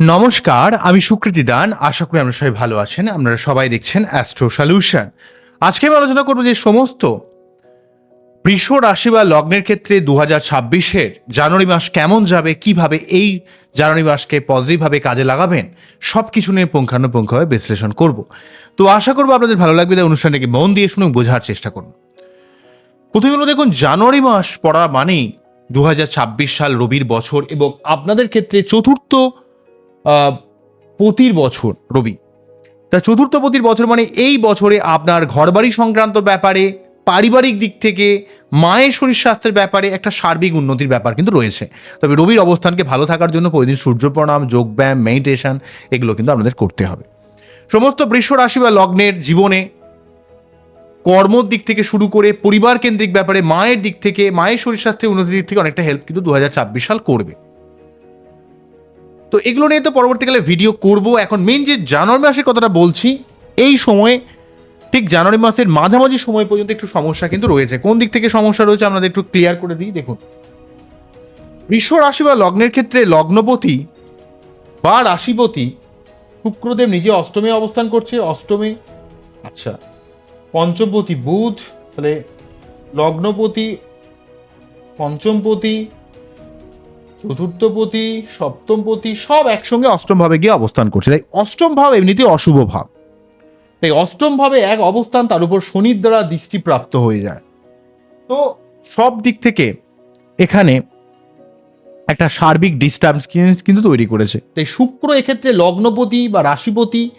নমস্কার, আমি সুকৃতি দান। আশা করি আপনারা সবাই ভালো আছেন। আপনারা সবাই দেখছেন অ্যাস্ট্রো সলিউশন আজকে আমি আলোচনা করব যে সমস্ত বৃষ রাশি বা লগ্নের ক্ষেত্রে দু হাজার ছাব্বিশের জানুয়ারি মাস কেমন যাবে, কীভাবে এই জানুয়ারি মাসকে পজিটিভভাবে কাজে লাগাবেন সব কিছু নিয়ে পুঙ্খানুপুঙ্খভাবে বিশ্লেষণ করব। তো আশা করব আপনাদের ভালো লাগবে, তাই অনুষ্ঠানটাকে মন দিয়ে শুনে বোঝার চেষ্টা করুন। প্রথমে হলো দেখুন, জানুয়ারি মাস পড়া মানেই দু হাজার ছাব্বিশ সাল রবির বছর এবং আপনাদের ক্ষেত্রে চতুর্থ পতির বছর, রবি। তা চতুর্থ পতির বছর মানে এই বছরে আপনার ঘরবাড়ি সংক্রান্ত ব্যাপারে, পারিবারিক দিক থেকে, মায়ের শরীর স্বাস্থ্যের ব্যাপারে একটা সার্বিক উন্নতির ব্যাপার কিন্তু রয়েছে। তবে রবির অবস্থানকে ভালো থাকার জন্য প্রতিদিন সূর্য প্রণাম যোগব্যায়াম মেডিটেশন এগুলো কিন্তু আপনাদের করতে হবে। সমস্ত বৃষ রাশি বা লগ্নের জীবনে কর্মর দিক থেকে শুরু করে পরিবার কেন্দ্রিক ব্যাপারে মায়ের দিক থেকে, মায়ের শরীর স্বাস্থ্যের উন্নতির দিক থেকে অনেকটা হেল্প কিন্তু দু সাল করবে। তো এগুলো নিয়ে তো পরবর্তীকালে ভিডিও করব। এখন মেন যে জানুয়ারি মাসের কথাটা বলছি, এই সময়ে, ঠিক জানুয়ারি মাসের মাঝামাঝি সময় পর্যন্ত একটু সমস্যা কিন্তু রয়েছে। কোন দিক থেকে সমস্যা রয়েছে আপনাদের একটু ক্লিয়ার করে দিই, দেখুন। বৃষ রাশি বা লগ্নের ক্ষেত্রে লগ্নপতি বা রাশিপতি শুক্রদেব নিজে অষ্টমে অবস্থান করছে, অষ্টমে আচ্ছা পঞ্চমপতি বুধ, তাহলে লগ্নপতি, পঞ্চমপতি চতুর্থপতি, সপ্তমপতি সব একসঙ্গে অষ্টম ভাবে গিয়ে অবস্থান করছে। তাই অষ্টম ভাব এমনিতে অশুভ ভাব। তাই অষ্টম ভাবে এক অবস্থান তার উপর শনির দ্বারা দৃষ্টিপ্রাপ্ত হয়ে যায়। তো সব দিক থেকে এখানে একটা সার্বিক ডিস্টার্বেন্স কিন্তু তৈরি করেছে। তাই শুক্র এক্ষেত্রে লগ্নপতি বা রাশিপতি।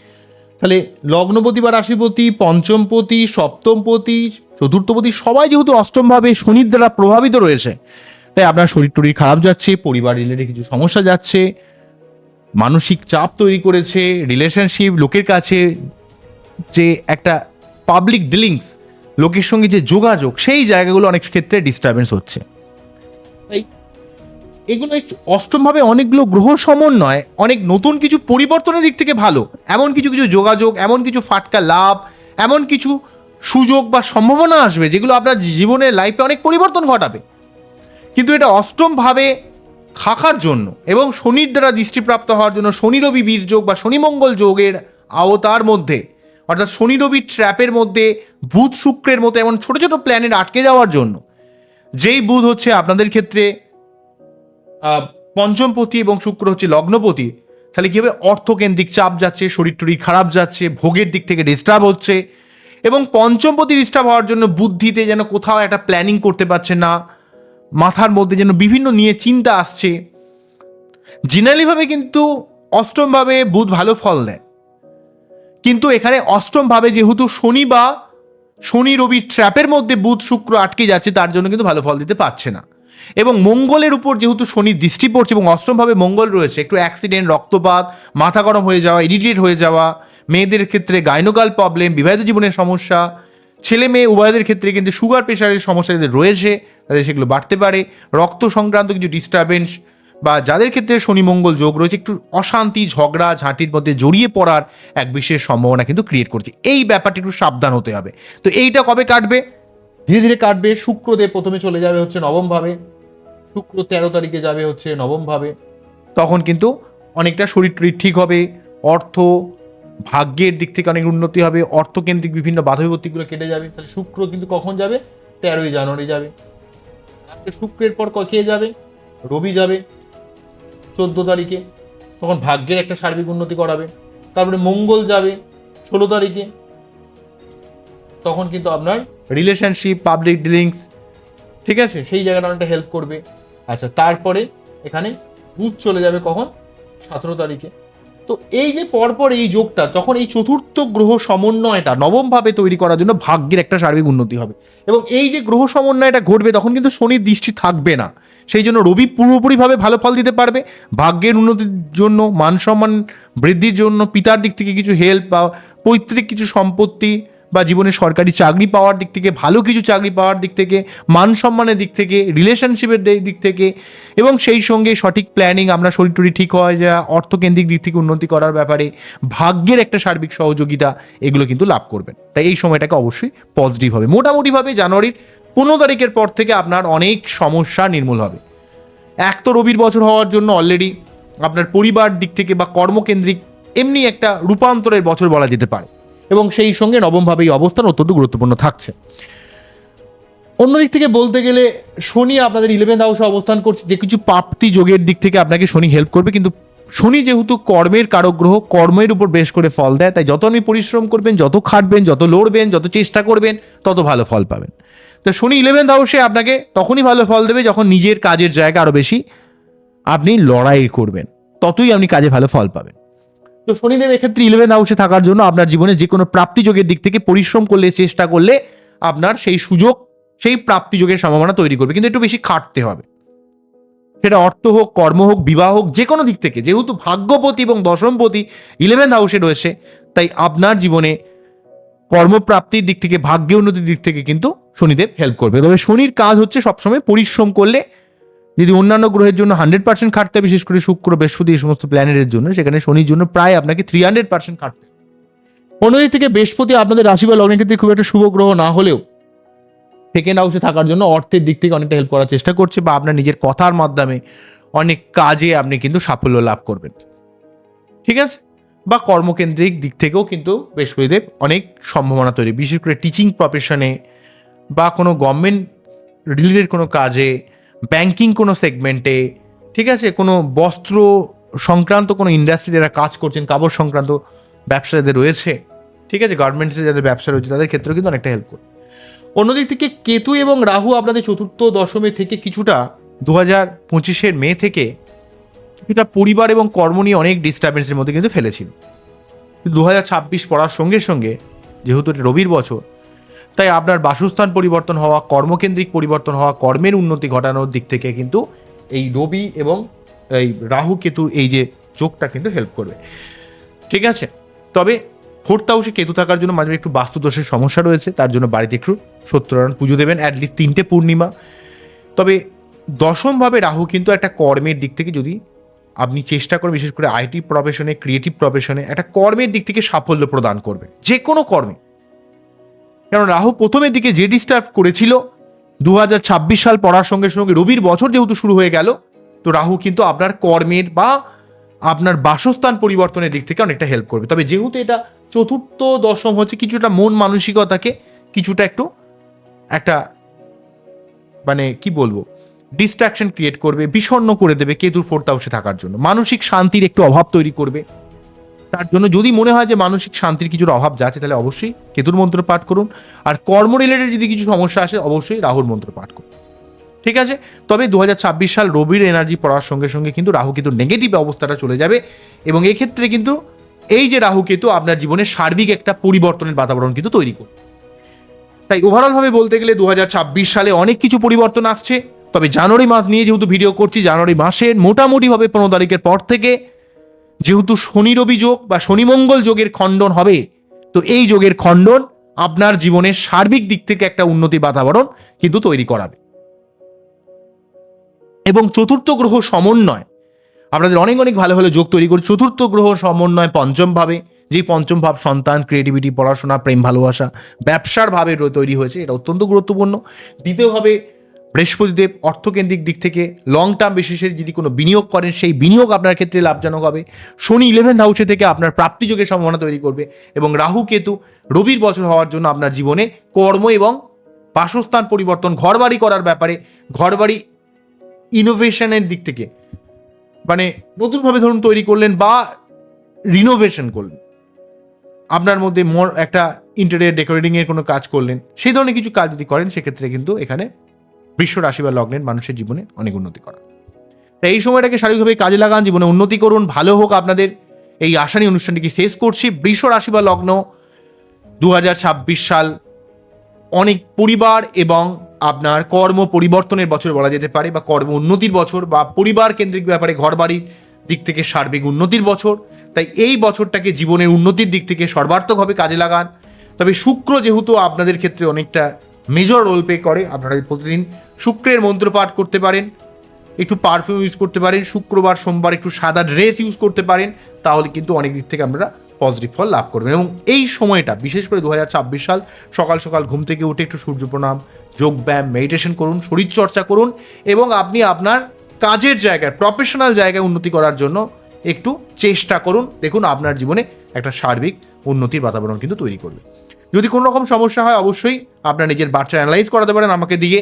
তাহলে লগ্নপতি বা রাশিপতি, পঞ্চমপতি, সপ্তমপতি, চতুর্থপতি সবাই যেহেতু অষ্টমভাবে শনির দ্বারা প্রভাবিত রয়েছে তাই আপনার শরীর টরীর খারাপ যাচ্ছে, পরিবার রিলেটেড কিছু সমস্যা যাচ্ছে, মানসিক চাপ তৈরি করেছে রিলেশনশিপ লোকের কাছে যে একটা পাবলিক ডিলিংস লোকের সঙ্গে যে যোগাযোগ, সেই জায়গাগুলো অনেক ক্ষেত্রে ডিস্টারবেন্স হচ্ছে। তাই এগুলো অষ্টমভাবে অনেকগুলো গ্রহ সমন্বয়, অনেক নতুন কিছু পরিবর্তনের দিক থেকে ভালো। এমন কিছু কিছু যোগাযোগ, এমন কিছু ফাটকা লাভ, এমন কিছু সুযোগ বা সম্ভাবনা আসবে যেগুলো আপনার জীবনের লাইফে অনেক পরিবর্তন ঘটাবে। কিন্তু এটা অষ্টমভাবে থাকার জন্য এবং শনির দ্বারা দৃষ্টিপ্রাপ্ত হওয়ার জন্য শনি রবি বীজ যোগ বা শনি মঙ্গল যোগের আওতার মধ্যে, অর্থাৎ শনি রবি ট্র্যাপের মধ্যে, বুধ শুক্রের মতো এমন ছোট ছোট প্ল্যানেট আটকে যাওয়ার জন্য। যেই বুধ হচ্ছে আপনাদের ক্ষেত্রে পঞ্চমপতি এবং শুক্র হচ্ছে লগ্নপতি, তাহলে কী হবে? অর্থকেন্দ্রিক চাপ যাচ্ছে, শরীর টরীর খারাপ যাচ্ছে, ভোগের দিক থেকে ডিস্টার্ব হচ্ছে এবং পঞ্চমপতি ডিস্টার্ব হওয়ার জন্য বুদ্ধিতে যেন কোথাও একটা প্ল্যানিং করতে পারছে না মাথার মধ্যে যেন বিভিন্ন নিয়ে চিন্তা আসছে। জেনারেলিভাবে কিন্তু অষ্টমভাবে বুধ ভালো ফল দেয় কিন্তু এখানে অষ্টমভাবে যেহেতু শনি বা শনি রবির ট্র্যাপের মধ্যে বুধ শুক্র আটকে যাচ্ছে, তার জন্য কিন্তু ভালো ফল দিতে পারছে না। এবং মঙ্গলের উপর যেহেতু শনির দৃষ্টি পড়ছে এবং অষ্টমভাবে মঙ্গল রয়েছে, একটু অ্যাক্সিডেন্ট রক্তপাত, মাথা গরম হয়ে যাওয়া ইরিটেট হয়ে যাওয়া, মেয়েদের ক্ষেত্রে গাইনোকাল প্রবলেম বিবাহিত জীবনের সমস্যা ছেলে মেয়ে উভয়দের ক্ষেত্রে কিন্তু সুগার প্রেশারের সমস্যা যাদের রয়েছে, তাদের সেগুলো বাড়তে পারে। রক্ত সংক্রান্ত কিছু ডিস্টারবেন্স বা যাদের ক্ষেত্রে শনি মঙ্গল যোগ রয়েছে, একটু অশান্তি, ঝগড়া, ঝাঁটির মধ্যে জড়িয়ে পড়ার এক বিশেষ সম্ভাবনা কিন্তু ক্রিয়েট করছে। এই ব্যাপারটি একটু সাবধান হতে হবে। তো এইটা কবে কাটবে? ধীরে ধীরে কাটবে। শুক্রদেব প্রথমে চলে যাবে হচ্ছে নবমভাবে। শুক্র তেরো তারিখে যাবে হচ্ছে নবমভাবে। তখন কিন্তু অনেকটা শরীর ঠিক হবে। অর্থ ভাগ্যের দিক থেকে অনেক উন্নতি হবে, অর্থকেন্দ্রিক বিভিন্ন বাধা বিপত্তিগুলো কেটে যাবে। তাহলে শুক্র কিন্তু কখন যাবে? তেরোই জানুয়ারি যাবে। শুক্রের পর কে যাবে? রবি যাবে চোদ্দ তারিখে। তখন ভাগ্যের একটা সার্বিক উন্নতি করাবে। তারপরে মঙ্গল যাবে ষোলো তারিখে। তখন কিন্তু আপনার রিলেশনশিপ পাবলিক ডিলিংস ঠিক আছে? সেই জায়গাটা অনেকটা হেল্প করবে। আচ্ছা তারপরে এখানে বুধ চলে যাবে কখন? সতেরো তারিখে। তো এই যে পরপর এই যোগটা, যখন এই চতুর্থ গ্রহ সমন্বয়টা নবমভাবে তৈরি করার জন্য ভাগ্যের একটা সার্বিক উন্নতি হবে। এবং এই যে গ্রহ সমন্বয়টা ঘটবে, তখন কিন্তু শনির দৃষ্টি থাকবে না। সেই জন্য রবি পুরোপুরিভাবে ভালো ফল দিতে পারবে। ভাগ্যের উন্নতির জন্য, মান সম্মান বৃদ্ধির জন্য, পিতার দিক থেকে কিছু হেল্প বা পৈতৃক কিছু সম্পত্তি বা জীবনে সরকারি চাকরি পাওয়ার দিক থেকে, ভালো কিছু চাকরি পাওয়ার দিক থেকে, মান সম্মানের দিক থেকে রিলেশনশিপের দিক থেকে এবং সেই সঙ্গে সঠিক প্ল্যানিং আমরা শরীর টরি ঠিক হওয়া যা অর্থকেন্দ্রিক দিক থেকে উন্নতি করার ব্যাপারে ভাগ্যের একটা সার্বিক সহযোগিতা, এগুলো কিন্তু লাভ করবেন। তাই এই সময়টাকে অবশ্যই পজিটিভ হবে। মোটামুটিভাবে জানুয়ারির পনেরো তারিখের পর থেকে আপনার অনেক সমস্যা নির্মূল হবে। এক তো রবির বছর হওয়ার জন্য অলরেডি আপনার পরিবার দিক থেকে বা কর্মকেন্দ্রিক, এমনি একটা রূপান্তরের বছর বলা যেতে পারে। এবং সেই সঙ্গে নবমভাবে এই অবস্থান অত্যন্ত গুরুত্বপূর্ণ থাকছে। অন্যদিক থেকে বলতে গেলে, শনি আপনাদের ইলেভেন্থ হাউসে অবস্থান করছে। যে কিছু প্রাপ্তি যোগের দিক থেকে আপনাকে শনি হেল্প করবে, কিন্তু শনি যেহেতু কর্মের কারক গ্রহ কর্মের উপর বেশ করে ফল দেয়, তাই যত আপনি পরিশ্রম করবেন, যত খাটবেন, যত লড়বেন, যত চেষ্টা করবেন, তত ভালো ফল পাবেন। তো শনি ইলেভেন্থ হাউসে আপনাকে তখনই ভালো ফল দেবে যখন নিজের কাজের জায়গা আরও বেশি আপনি লড়াই করবেন। ততই আপনি কাজে ভালো ফল পাবেন। তো শনিদেব এক্ষেত্রে ইলেভেন হাউসে থাকার জন্য আপনার জীবনে যে কোনো প্রাপ্তিযোগের দিক থেকে পরিশ্রম করলে, চেষ্টা করলে আপনার সেই সুযোগ, সেই প্রাপ্তিযোগের সম্ভাবনা তৈরি করবে। কিন্তু একটু বেশি খাটতে হবে। সেটা অর্থ হোক, কর্ম হোক, বিবাহ হোক যে কোনো দিক থেকে, যেহেতু ভাগ্যপতি এবং দশমপতি ইলেভেন হাউসে রয়েছে, তাই আপনার জীবনে কর্মপ্রাপ্তির দিক থেকে, ভাগ্যে উন্নতির দিক থেকে কিন্তু শনিদেব হেল্প করবে। তবে শনির কাজ হচ্ছে সবসময় পরিশ্রম করলে যদি অন্যান্য গ্রহের জন্য হান্ড্রেড পার্সেন্ট খাটতে বিশেষ করে শুক্র, বৃহস্পতি, এই সমস্ত প্ল্যানেটের জন্য, সেখানে শনির জন্য প্রায় আপনাকে থ্রি হান্ড্রেড পার্সেন্ট খাটতে। অন্যদিক থেকে বৃহস্পতি আপনাদের রাশি বা লগ্নের ক্ষেত্রে খুব একটা শুভ গ্রহ না হলেও সেকেন্ড হাউসে থাকার জন্য অর্থের দিক থেকে অনেকটা হেল্প করার চেষ্টা করছে বা আপনার নিজের কথার মাধ্যমে অনেক কাজে আপনি কিন্তু সাফল্য লাভ করবেন। ঠিক আছে? বা কর্মকেন্দ্রিক দিক থেকেও কিন্তু বৃহস্পতিদেব অনেক সম্ভাবনা তৈরি। বিশেষ করে টিচিং প্রফেশনে বা কোনো গভর্নমেন্ট রিলেটেড কোনো কাজে ব্যাংকিং কোনো সেগমেন্টে ঠিক আছে? কোনো বস্ত্র সংক্রান্ত কোনো ইন্ডাস্ট্রি যারা কাজ করছেন, কাপড় সংক্রান্ত ব্যবসা যাদের রয়েছে, ঠিক আছে? গার্মেন্টসে যাদের ব্যবসা রয়েছে, তাদের ক্ষেত্রেও কিন্তু অনেকটা হেল্প করে। অন্যদিক থেকে কেতু এবং রাহু আপনাদের চতুর্থ দশমে থেকে কিছুটা দু হাজার পঁচিশের মে থেকে কিছুটা পরিবার এবং কর্ম নিয়ে অনেক ডিস্টারবেন্সের মধ্যে কিন্তু ফেলেছিল। দু হাজার ছাব্বিশ পড়ার সঙ্গে সঙ্গে, যেহেতু এটা রবির বছর তাই আপনার বাসস্থান পরিবর্তন হওয়া, কর্মকেন্দ্রিক পরিবর্তন হওয়া, কর্মের উন্নতি ঘটানোর দিক থেকে কিন্তু এই রবি এবং এই রাহু কেতুর এই যে যোগটা কিন্তু হেল্প করবে। ঠিক আছে? তবে ফোর্থ হাউসে কেতু থাকার জন্য মাঝে একটু বাস্তুদোষের সমস্যা রয়েছে, তার জন্য বাড়িতে একটু সত্যনারায়ণ পুজো দেবেন অ্যাটলিস্ট তিনটে পূর্ণিমা। তবে দশমভাবে রাহু কিন্তু একটা কর্মের দিক থেকে যদি আপনি চেষ্টা করেন বিশেষ করে আইটি প্রফেশনে ক্রিয়েটিভ প্রফেশনে একটা কর্মের দিক থেকে সাফল্য প্রদান করবে যে কোনো কর্মে। কারণ রাহু প্রথমের দিকে যে ডিস্টার্ব করেছিল দু হাজার ছাব্বিশ সাল পড়ার সঙ্গে সঙ্গে রবির বছর যেহেতু শুরু হয়ে গেল, তো রাহু কিন্তু আপনার কর্মের বা আপনার বাসস্থান পরিবর্তনের দিক থেকে অনেকটা হেল্প করবে। তবে যেহেতু এটা চতুর্থ দশম হচ্ছে, কিছুটা মন মানসিকতাকে কিছুটা একটু একটা মানে কি বলব ডিস্ট্রাকশন ক্রিয়েট করবে, বিষণ্ণ করে দেবে কেতুর ফোর্থ হাউসে থাকার জন্য। মানসিক শান্তির একটু অভাব তৈরি করবে। তার জন্য যদি মনে হয় যে মানসিক শান্তির কিছুর অভাব যাচ্ছে, তাহলে অবশ্যই কেতুর মন্ত্র পাঠ করুন। আর কর্ম রিলেটেড যদি কিছু সমস্যা আসে, অবশ্যই রাহুর মন্ত্র পাঠ করুন। ঠিক আছে? তবে দু হাজার ছাব্বিশ সাল রবির এনার্জি পড়ার সঙ্গে সঙ্গে কিন্তু রাহু কেতুর নেগেটিভ অবস্থাটা চলে যাবে এবং এক্ষেত্রে কিন্তু এই যে রাহু কেতু আপনার জীবনে সার্বিক একটা পরিবর্তনের বাতাবরণ কিন্তু তৈরি করবে। তাই ওভারঅলভাবে বলতে গেলে দু হাজার ছাব্বিশ সালে অনেক কিছু পরিবর্তন আসছে। তবে জানুয়ারি মাস নিয়ে যেহেতু ভিডিও করছি, জানুয়ারি মাসের মোটামুটিভাবে পনেরো তারিখের পর থেকে যেহেতু শনি রবি যোগ বা শনি মঙ্গল যোগের খণ্ডন হবে, তো এই যোগের খণ্ডন আপনার জীবনের সার্বিক দিক থেকে একটা উন্নতি বাতাবরণ কিন্তু তৈরি করাবে। এবং চতুর্থ গ্রহ সমন্বয়, আপনাদের অনেক অনেক ভালো ভালো যোগ তৈরি করে। চতুর্থ গ্রহ সমন্বয় পঞ্চম ভাবে, যেই পঞ্চম ভাব সন্তান ক্রিয়েটিভিটি পড়াশোনা, প্রেম, ভালোবাসা, ব্যবসার ভাবে তৈরি হয়েছে, এটা অত্যন্ত গুরুত্বপূর্ণ। দ্বিতীয়ভাবে বৃহস্পতিদেব অর্থকেন্দ্রিক দিক থেকে লং টার্ম বেসিসে যদি কোনো বিনিয়োগ করেন, সেই বিনিয়োগ আপনার ক্ষেত্রে লাভজনক হবে। শনি ইলেভেন হাউসে থেকে আপনার প্রাপ্তিযোগের সম্ভাবনা তৈরি করবে এবং রাহু কেতু রবির বছর হওয়ার জন্য আপনার জীবনে কর্ম এবং বাসস্থান পরিবর্তন, ঘরবাড়ি করার ব্যাপারে, ঘরবাড়ি ইনোভেশনের দিক থেকে মানে নতুনভাবে ধরুন তৈরি করলেন বা রিনোভেশন করলেন। আপনার মধ্যে মোর একটা ইন্টেরিয়ার ডেকোরেটিংয়ের কোনো কাজ করলেন, সেই ধরনের কিছু কাজ যদি করেন, সেক্ষেত্রে কিন্তু এখানে বিশ্ব রাশি বা লগ্নের মানুষের জীবনে অনেক উন্নতি করা। তাই এই সময়টাকে শারীরিকভাবে কাজে লাগান, জীবনে উন্নতি করুন, ভালো হোক আপনাদের। এই আশানি অনুষ্ঠানটিকে শেষ করছি। বৃষ রাশি বা লগ্ন দু হাজার ছাব্বিশ সাল অনেক পরিবার এবং আপনার কর্ম পরিবর্তনের বছর বলা যেতে পারে বা কর্ম উন্নতির বছর বা পরিবার কেন্দ্রিক ব্যাপারে ঘরবাড়ির দিক থেকে সার্বিক উন্নতির বছর। তাই এই বছরটাকে জীবনের উন্নতির দিক থেকে সর্বার্থকভাবে কাজে লাগান। তবে শুক্র যেহেতু আপনাদের ক্ষেত্রে অনেকটা মেজর রোল প্লে করে। আপনারা প্রতিদিন শুক্রের মন্ত্র পাঠ করতে পারেন, একটু পারফিউম ইউজ করতে পারেন, শুক্রবার, সোমবার একটু সাদা ড্রেস ইউজ করতে পারেন, তাহলে কিন্তু অনেক দিক থেকে আমরা পজিটিভ ফল লাভ করবেন। এবং এই সময়টা, বিশেষ করে দু হাজার ছাব্বিশ সাল, সকাল সকাল ঘুম থেকে উঠে একটু সূর্য প্রণাম যোগব্যায়াম মেডিটেশন করুন, শরীরচর্চা করুন, এবং আপনি আপনার কাজের জায়গায় প্রফেশনাল জায়গায় উন্নতি করার জন্য একটু চেষ্টা করুন। দেখুন, আপনার জীবনে একটা সার্বিক উন্নতির বাতাবরণ কিন্তু তৈরি করবে। যদি কোনো রকম সমস্যা হয়, অবশ্যই আপনার নিজের বাচ্চা অ্যানালাইজ করাতে পারেন আমাকে দিয়ে।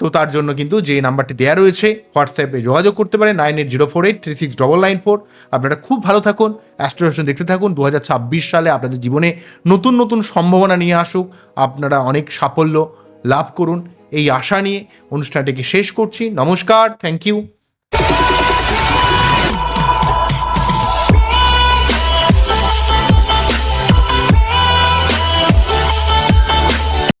তো তার জন্য কিন্তু যে নাম্বারটি দেওয়া রয়েছে, হোয়াটসঅ্যাপে যোগাযোগ করতে পারেন nine eight zero four eight three six double nine four. আপনারা খুব ভালো থাকুন অ্যাস্ট্রোলেশন দেখতে থাকুন। দু হাজার ছাব্বিশ সালে আপনাদের জীবনে নতুন নতুন সম্ভাবনা নিয়ে আসুক। আপনারা অনেক সাফল্য লাভ করুন। এই আশা নিয়ে অনুষ্ঠানটিকে শেষ করছি। নমস্কার, থ্যাংক ইউ।